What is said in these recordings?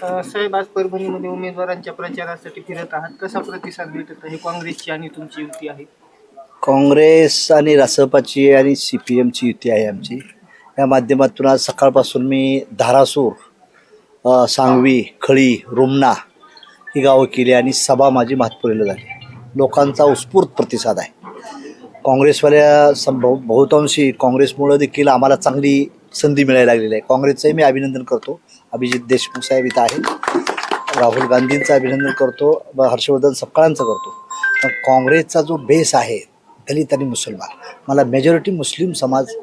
साहेब आज परभणीमध्ये उमेदवारांच्या प्रचारासाठी फिरत आहात. कसा प्रतिसाद भेटत आहे? काँग्रेसची आणि तुमची युती आहे? काँग्रेस आणि रासपाची आणि सी पी एमची युती आहे आमची. या माध्यमातून आज सकाळपासून मी धारासूर सांगवी खळी रुमना ही गावं केली आणि सभा माझी महातपुरीला झाली. लोकांचा उत्स्फूर्त प्रतिसाद आहे. काँग्रेसवाल्या सं बहुतांशी काँग्रेसमुळं देखील आम्हाला चांगली संधी मिळायला लागलेली आहे. काँग्रेसचंही मी अभिनंदन करतो. अभिजित देशमुख साहेब इथं आहेत. राहुल गांधींचं अभिनंदन करतो. व हर्षवर्धन सपकाळांचं करतो. पण काँग्रेसचा जो बेस आहे दलित आणि मुसलमान मला मेजॉरिटी मुस्लिम समाज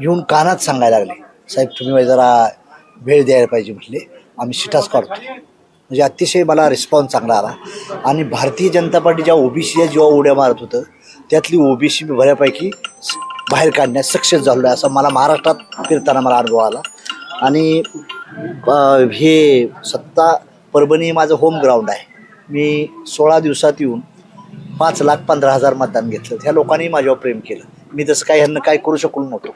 येऊन कानात सांगायला लागले. साहेब तुम्ही जरा वेळ द्यायला पाहिजे म्हटले. आम्ही शिटाच काढतो. म्हणजे अतिशय मला रिस्पॉन्स चांगला आला. आणि भारतीय जनता पार्टी ज्या ओबीसीच्या जेव्हा उड्या मारत होतं. त्यातली ओबीसी बऱ्यापैकी बाहेर काढण्यास सक्सेस झालो आहे असं मला महाराष्ट्रात फिरताना मला अनुभव आला. आणि हे सत्ता परभणी माझं होम ग्राउंड आहे. मी सोळा दिवसात येऊन पाच लाख पंधरा हजार मतदान घेतलं. ह्या लोकांनी माझ्यावर प्रेम केलं. मी तसं काही ह्यांना काय करू शकलो नव्हतो.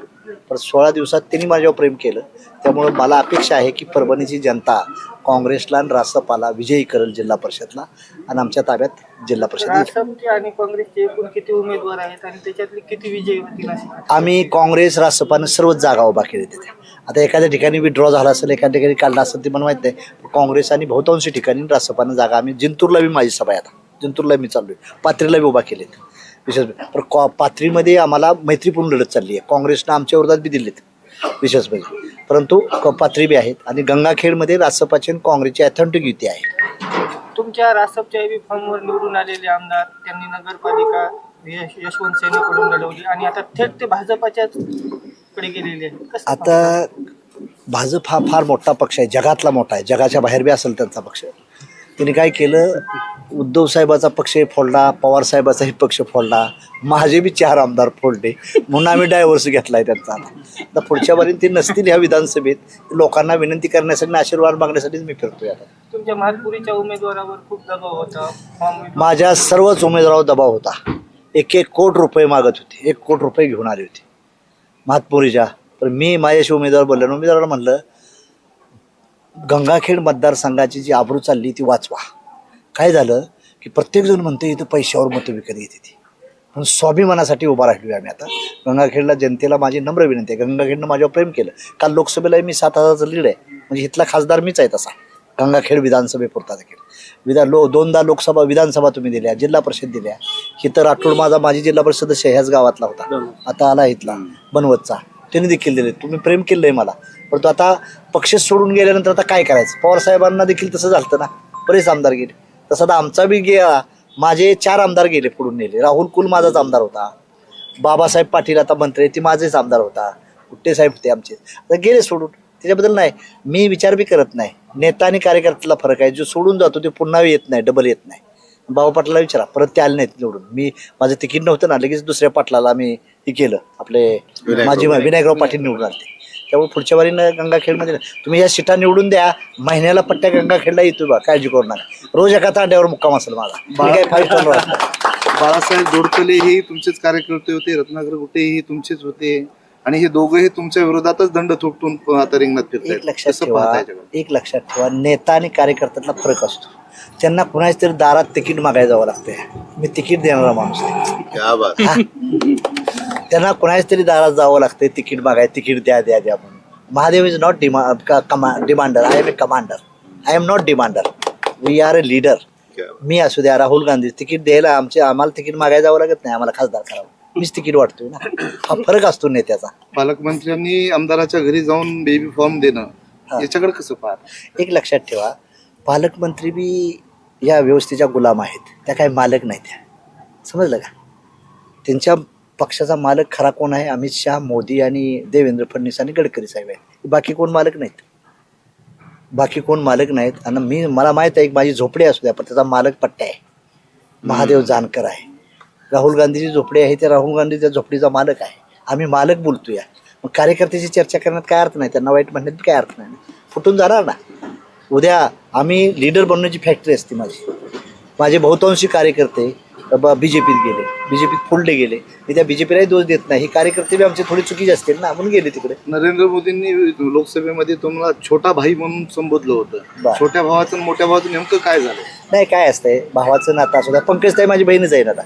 पण सोळा दिवसात त्यांनी माझ्यावर प्रेम केलं. त्यामुळं मला अपेक्षा आहे की परभणीची जनता काँग्रेसला आणि रासपाला विजयी करेल जिल्हा परिषदला आणि आमच्या ताब्यात जिल्हा परिषद आणि काँग्रेसचे एकूण किती उमेदवार आहेत आणि त्याच्यातले किती विजयी होतील असे? आम्ही काँग्रेस रासपानं सर्वच जागा उभा केल्या तिथे. आता एखाद्या ठिकाणी विड्रॉ झाला असेल एखाद्या ठिकाणी काढला असेल ते मला माहीत नाही. काँग्रेस आणि बहुतांशी ठिकाणी रासपानं जागा. आम्ही जिंतूरला बी माझी सभा आहे आता. जिंतूरला मी चाललोय. पात्रीला बी उभा केलेत. विशेष पण कॉ पाथरीमध्ये आम्हाला मैत्रीपूर्ण लढत चालली आहे. काँग्रेसनं आमच्या विरोधात बी दिलेत विशेष म्हणजे. परंतु क- पाथरी बी आहेत आणि गंगाखेडमध्ये रासपाची आणि काँग्रेसची अथेंटिक युती आहे. तुमच्या रासपच्या फॉर्मवर निवडून आलेले आमदार त्यांनी नगरपालिका यश यशवंत सेनेकडून लढवली आणि आता थेट ते भाजपाच्याच कडे गेलेले आता भाजप हा फार मोठा पक्ष आहे जगातला मोठा आहे. जगाच्या बाहेर बी असेल त्यांचा पक्ष. त्यांनी काय केलं? उद्धव साहेबाचा पक्ष फोडला पवार साहेबाचाही पक्ष फोडला. माझे बी चार आमदार फोडले. म्हणून आम्ही डायव्हर्स घेतला आहे त्यांचा आता. पुढच्या बारीत ते नसतील ह्या विधानसभेत. लोकांना विनंती करण्यासाठी आशीर्वाद मागण्यासाठीच मी फिरतोय आता. तुमच्या उमेदवारावर खूप दबाव होता. फॉर्म माझ्या सर्वच उमेदवारावर दबाव होता. एक एक कोट रुपये मागत होते. एक कोट रुपये घेऊन आले होते. महातपुरीच्या पण मी माझ्याशी उमेदवार बोललो उमेदवाराला म्हणलं गंगाखेड मतदारसंघाची जी आबरू चालली ती वाचवा. काय झालं की प्रत्येकजण म्हणतं इथं पैशावर मतं विकत येते ती? पण स्वाभिमानासाठी उभा राहिलो आम्ही आता. गंगाखेडला जनतेला माझी नम्र विनंती आहे. गंगाखेडनं माझ्यावर प्रेम केलं. काल लोकसभेला मी सात हजाराचं लीड आहे. म्हणजे इथला खासदार मीच आहे तसा. गंगाखेड विधानसभेपुरता देखील. विधान लो दोनदा लोकसभा विधानसभा तुम्ही दिल्या जिल्हा परिषद दिल्या. इथं राठोड माझा माझी जिल्हा परिषद सदस्य ह्याच गावातला होता. आता आला इथला बनवतचा. त्यांनी देखील दिले. तुम्ही प्रेम केलं आहे मला. परंतु आता पक्ष सोडून गेल्यानंतर आता काय करायचं? पवार साहेबांना देखील तसं झालं ना. बरेच आमदार गेले. तसं आता आमचा बी गेला माझे चार आमदार गेले पुढून नेले. राहुल कुल माझाच आमदार होता. बाबासाहेब पाटील आता मंत्री ते माझेच आमदार होता. कुट्टे साहेब होते आमचे. आता गेले सोडून. त्याच्याबद्दल नाही. मी विचार बी करत नाही. नेता आणि कार्यकर्त्याला फरक आहे. जो सोडून जातो ते पुन्हा येत नाही डबल येत नाही. बाबा पाटलाला विचारा. परत ते आले नाहीत निवडून. मी माझं तिकीट नव्हतं ना लगेच दुसऱ्या पाटलाला मी हे केलं. आपले माझी विनायकराव पाटील निवडून आले त्यामुळे पुढच्या वारीनं गंगाखेडमध्ये तुम्ही या सीटा निवडून द्या. महिन्याला पट्ट्या गंगाखेडला येतो बा काळजी करू नका. रोज एका तांड्यावर मुक्काम असेल माझा. मी काय फाईव्ह स्टार राहतो. बाळासाहेब जोडकले हे तुमचेच कार्यकर्ते होते रत्नाकर गुटे हे तुमचेच होते आणि हे दोघंही तुमच्या विरोधातच दंड थोपटून आता रिंगणात एक लक्षात ठेवा? एक लक्षात ठेवा नेता आणि कार्यकर्त्यातला फरक असतो. त्यांना कुणाच तरी दारात तिकीट मागायला जावं लागते मी तिकीट देणारा माणूस. त्यांना कुणाच तरी दारात जावं लागते तिकीट मागाय तिकीट द्या द्या द्या म्हणून. महादेव इज नॉट डिमा कमा demander I am a commander I am not demander we are a leader. मी असू द्या राहुल गांधी तिकीट द्यायला आमचे आम्हाला तिकीट मागायला जावं लागत नाही आम्हाला खासदार करावं. मीच तिकीट वाटतोय ना. हा फरक असतो नेत्याचा. पालकमंत्र्यांनी आमदाराच्या घरी जाऊन बेबी फॉर्म देणं याच्याकडे कसं पाहत? एक लक्षात ठेवा पालकमंत्री बी या व्यवस्थेच्या गुलाम आहेत. त्या काही मालक नाहीत त्या. समजलं का? त्यांच्या पक्षाचा मालक खरा कोण आहे? अमित शहा मोदी आणि देवेंद्र फडणवीस आणि गडकरी साहेब आहेत. बाकी कोण मालक नाहीत? बाकी कोण मालक नाहीत? आणि मी मला माहीत आहे माझी झोपडी असू द्या पण त्याचा मालक पट्ट्या आहे. महादेव जानकर आहे. राहुल गांधीची झोपडी आहे ते राहुल गांधी त्या झोपडीचा मालक आहे. आम्ही मालक बोलतोय. मग कार्यकर्त्याची चर्चा करण्यात काय अर्थ नाही? त्यांना वाईट म्हणण्यात काय अर्थ नाही. फुटून जाणार ना? उद्या आम्ही लीडर बनण्याची फॅक्टरी असते माझी. माझे बहुतांशी कार्यकर्ते बी जे पीत गेले. बी जे पीत फोडले गेले. मी त्या बी जे पीलाही दोष देत नाही. हे कार्यकर्ते बी आमचे थोडी चुकीचे असतील ना? म्हणून गेले तिकडे. नरेंद्र मोदींनी लोकसभेमध्ये तुम्हाला छोटा भाई म्हणून संबोधलं होतं. छोट्या भावाचं आणि मोठ्या भावाचं नेमकं काय झालं? नाही काय असतंय? भावाचं नातं असू द्या. पंकजताई माझी बहीणच आहे ना आता.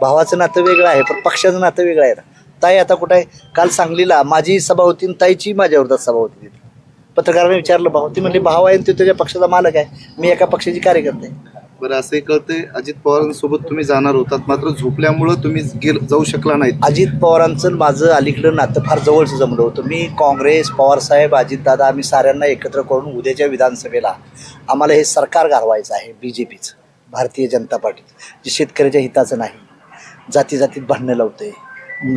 भावाचं नातं वेगळं आहे पण पक्षाचं नातं वेगळं आहे ना ताई आता कुठं आहे? काल सांगलीला माझी सभा होती आणि ताईची माझ्या विरोधात सभा होती पत्रकाराने विचारलं भाऊ ती म्हणली भाव आहे तो त्याच्या पक्षाचा मालक आहे. मी एका पक्षाची कार्यकर्ते आहे. बरं असंही कळतंय. अजित पवारांसोबत तुम्ही जाणार होतात. मात्र झोपल्यामुळं तुम्ही गेल जाऊ शकला नाही अजित पवारांचं माझं अलीकडं नातं फार जवळचं जमलं होतं. मी काँग्रेस पवारसाहेब अजितदादा आम्ही साऱ्यांना एकत्र करून उद्याच्या विधानसभेला आम्हाला हे सरकार घालवायचं आहे बी जे पीचं भारतीय जनता पार्टीचं जे शेतकऱ्याच्या हिताचं नाही. जाती जातीत भांडणं लावतंय.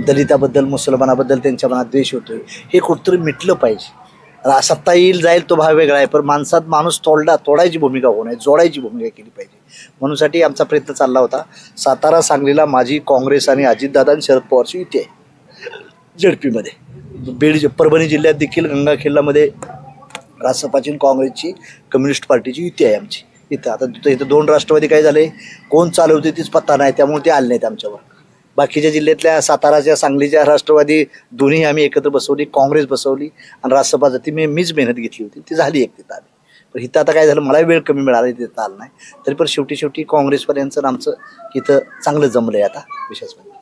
दलिताबद्दल मुसलमानाबद्दल त्यांच्या मनात द्वेष होतोय. हे कुठंतरी मिटलं पाहिजे. रा- सत्ता येईल जाईल तो भाव वेगळा आहे. पण माणसात माणूस तोडला तोडायची भूमिका होऊ नये जोडायची भूमिका केली पाहिजे. म्हणूनसाठी आमचा प्रयत्न चालला होता. सातारा सांगलीला माझी काँग्रेस आणि अजितदादा आणि शरद पवारची युती आहे. झडपीमध्ये. बीड जि- परभणी जिल्ह्यात देखील गंगाखेडलामध्ये रासपाची आणि काँग्रेसची कम्युनिस्ट पार्टीची युती आहे आमची. इथं आता तिथं इथं दोन राष्ट्रवादी काय झाले? कोण चालवते तीच पत्ता नाही. त्यामुळे ते आले नाहीत आमच्यावर. बाकीच्या जिल्ह्यातल्या साताराच्या सांगलीच्या राष्ट्रवादी दोन्ही आम्ही एकत्र बसवली काँग्रेस बसवली आणि राजसभा ती मी मीच मेहनत घेतली होती. ती झाली एक तिथं आम्ही. पण इथं आता काय झालं मला वेळ कमी मिळाला तिथं आला नाही. तरी पण शेवटी शेवटी काँग्रेसपर्यंतचं आमचं इथं चांगलं जमलं आहे आता विशेष म्हणजे